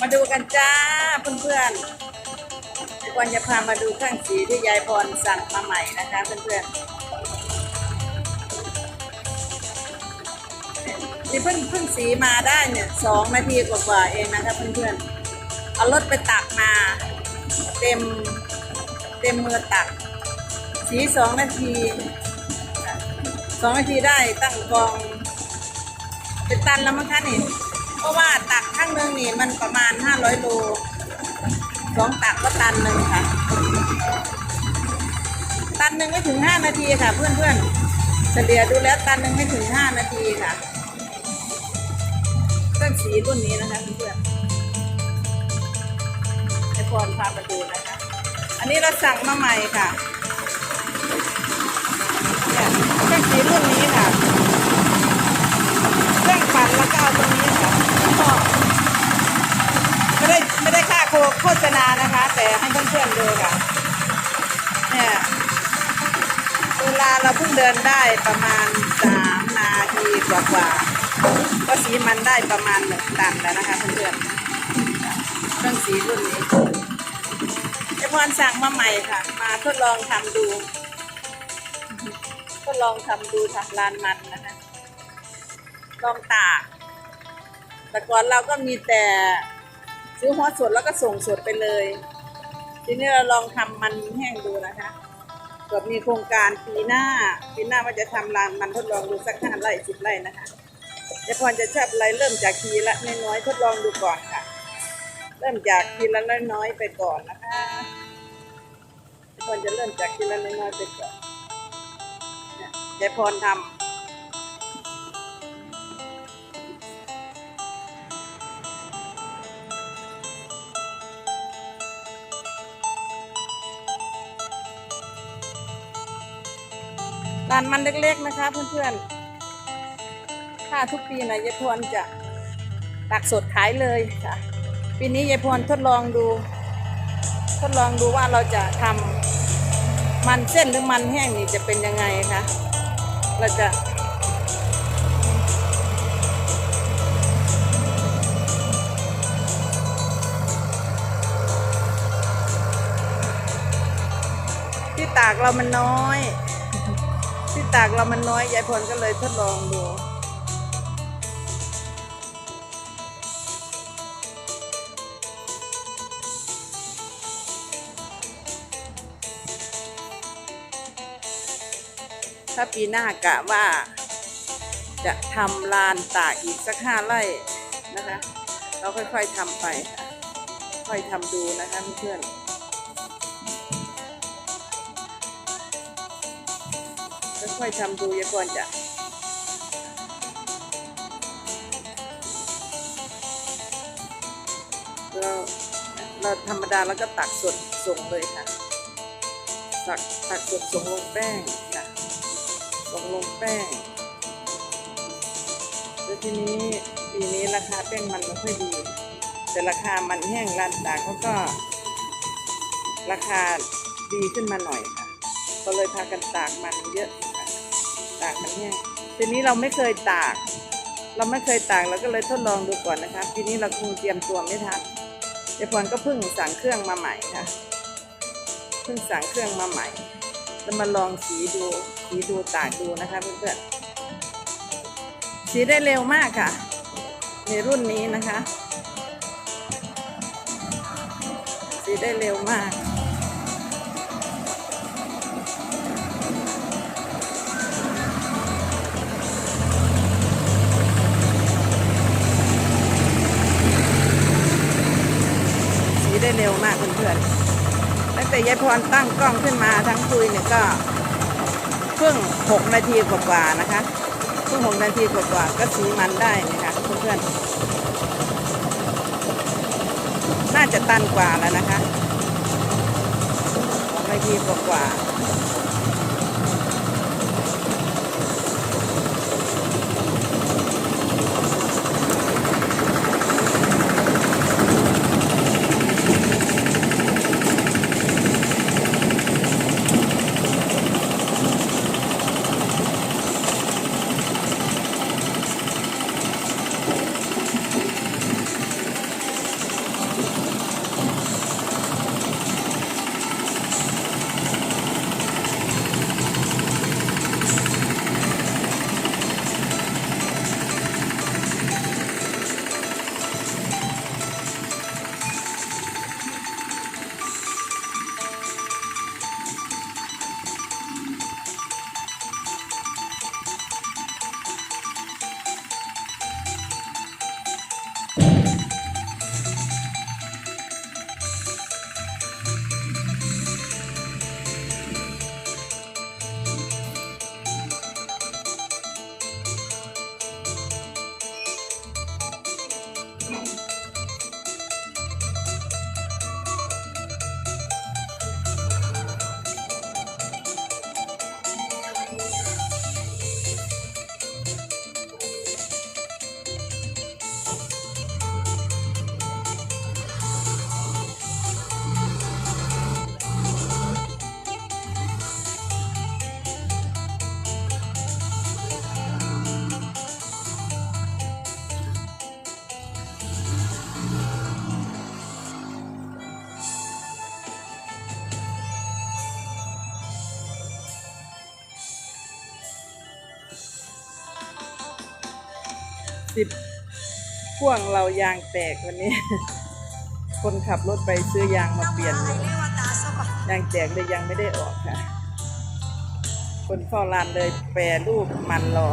มาดูกันจ้าเพื่อนๆวันจะพามาดูเครื่องสีที่ยายพรสั่งมาใหม่นะคะเพื่อนๆนี่เพิ่งเพิ่งสีมาได้เนี่ยสองนาทีกว่าๆเองนะคะเพื่อนๆเอารถไปตักมา เต็มเต็มมือตัก สีสองนาทีสองนาทีได้ตั้งกอง เป็นตันแล้วมั้งคะนี่ เพราะว่าตักข้างหนึงนี่มันประมาณห้าร้อยโลสองตักก็ตันหนึ่งค่ะ ตันหนึ่งไม่ถึงห้านาทีค่ะเพื่อนเพื่อนๆเฉลี่ยดูแล้วตันหนึ่งไม่ถึงห้านาทีค่ะเครื่องสีรุ่นนี้นะคะเพื่อนๆให้พรพามาดูนะคะ อันนี้เราสั่งมาใหม่ค่ะเนี่ยเครื่องสีรุ่นนี้ค่ะ เครื่องปั่นแล้วก็เอาตรงนี้ค่ะ ก็ไม่ได้ไม่ได้ค่าโฆษณานะคะ แต่ให้เพื่อนๆดูค่ะ เนี่ยเวลาเราเพิ่งเดินได้ประมาณสามนาทีกว่าๆก็สีมันได้ประมาณหนึ่งตันแล้วนะคะเพื่อนๆเครื่องสีรุ่นนี้ไอพรสั่งมาใหม่ค่ะ มาทดลองทำดู ทดลองทำดูทำลานมันนะคะ ลองตาก แต่ก่อนเราก็มีแต่ซื้อหัวสดแล้วก็ส่งสดไปเลย ทีนี้เราลองทำมันแห้งดูนะคะเกิดมีโครงการปีหน้าปีหน้าว่าจะทำรานมันทดลองดูสักห้าไร่สิบไร่นะคะเดี๋ยวพรจะชอบอะไรเริ่มจากทีละน้อยๆทดลองดูก่อนค่ะ เริ่มจากทีละน้อยๆไปก่อนนะคะเดี๋ยวพรจะเริ่มจากทีละน้อยๆไปก่อนเนี่ยเดี๋ยพรทำานมันเล็กๆนะคะเพื่อนๆ ถ้าทุกปีนะยายพรจะตักสดขายเลยค่ะ ปีนี้ยายพรทดลองดู ทดลองดูว่าเราจะทำมันเส้นหรือมันแห้งนี่จะเป็นยังไงคะ เราจะที่ตากเรามันน้อย ตากเรามันน้อยยายพลก็เลยทดลองดูถ้าปีหน้ากะว่า จะทำลานตากอีกสักห้าไร่นะคะ เราค่อยๆทำไป ค่ะค่อยทำดูนะคะเพื่อนๆ ค่อยๆทำดูอยาก่อนจะเราเราธรรมดาแล้วก็ตักสดส่งเลยค่ะ ตักตักสดส่งลงแป้งค่ะส่งลงแป้งแล้วทีนี้ปีนี้ราคาแป้งมันไม่ค่อยดี แต่ราคามันแห้งร้านตากเขาก็ ราคาดีขึ้นมาหน่อยค่ะ ก็เลยพากันตากมันเยอะ ค่ะตากมันแห้งทีนี้เราไม่เคยตาก เราไม่เคยตากเราก็เลยทดลองดูก่อนนะคะปีนี้เราคงเตรียมตัวไม่ทันยายวพรก็เพิ่งสั่งเครื่องมาใหม่ค่ะเพิ่งสั่งเครื่องมาใหม่แล้วมาลองสีดูสีดูตากดูนะคะเพื่อนๆสีได้เร็วมากค่ะ ในรุ่นนี้นะคะ สีได้เร็วมาก ยายพรตั้งกล้องขึ้นมาทั้งคุยเนี่ยก็เพิ่งหกนาทีกว่าๆนะคะเพิ่งหกนาทีกว่าๆก็สีมันได้นะคะเพื่อนๆน่าจะตันกว่าแล้วนะคะหกนาทีกว่าๆ สิบพ่วงเรายางแตกวันนี้ คนขับรถไปซื้อยางมาเปลี่ยนอยู่ยางแตกเลยยังไม่ได้ออกค่ะ คนเฝ้าร้านเลยแปรรูปมันรอ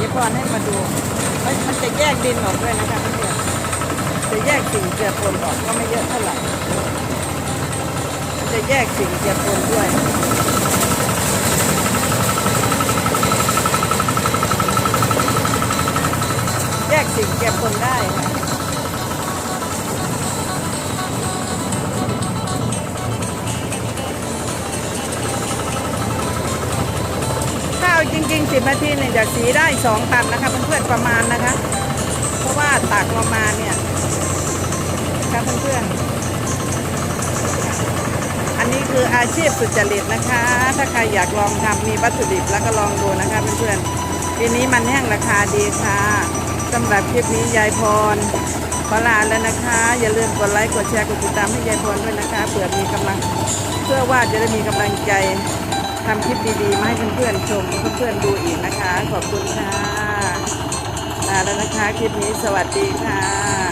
ยายพรให้มาดูมันมันจะแยกดินออกด้วยนะคะเพื่อนจะแยกสิ่งเจือปนออกก็ไม่เยอะเท่าไหร่มันจะแยกสิ่งเจือปนด้วยแยกสิ่งเจือปนได้ 30 นาทีเนี่ยจะสีได้ 2 ตันนะคะเพื่อนๆประมาณนะคะ เพราะว่าตากประมาณเนี่ยนะคะเพื่อนๆอันนี้คืออาชีพสุจริตนะคะ ถ้าใครอยากลองทำมีวัตถุดิบแล้วก็ลองดูนะคะเพื่อนๆปีนี้มันแห้งราคาดีค่ะสำหรับคลิปนี้ยายพรขอลาแล้วนะคะ อย่าลืมกดไลค์กดแชร์กดติดตามให้ยายพรด้วยนะคะเผื่อมีกำลังเพื่อว่าจะได้มีกำลังใจ ทำคลิปดีๆมาให้เพื่อนๆชมเพื่อนๆดูอีกนะคะ ขอบคุณค่ะลาแล้วนะคะคลิปนี้สวัสดีค่ะ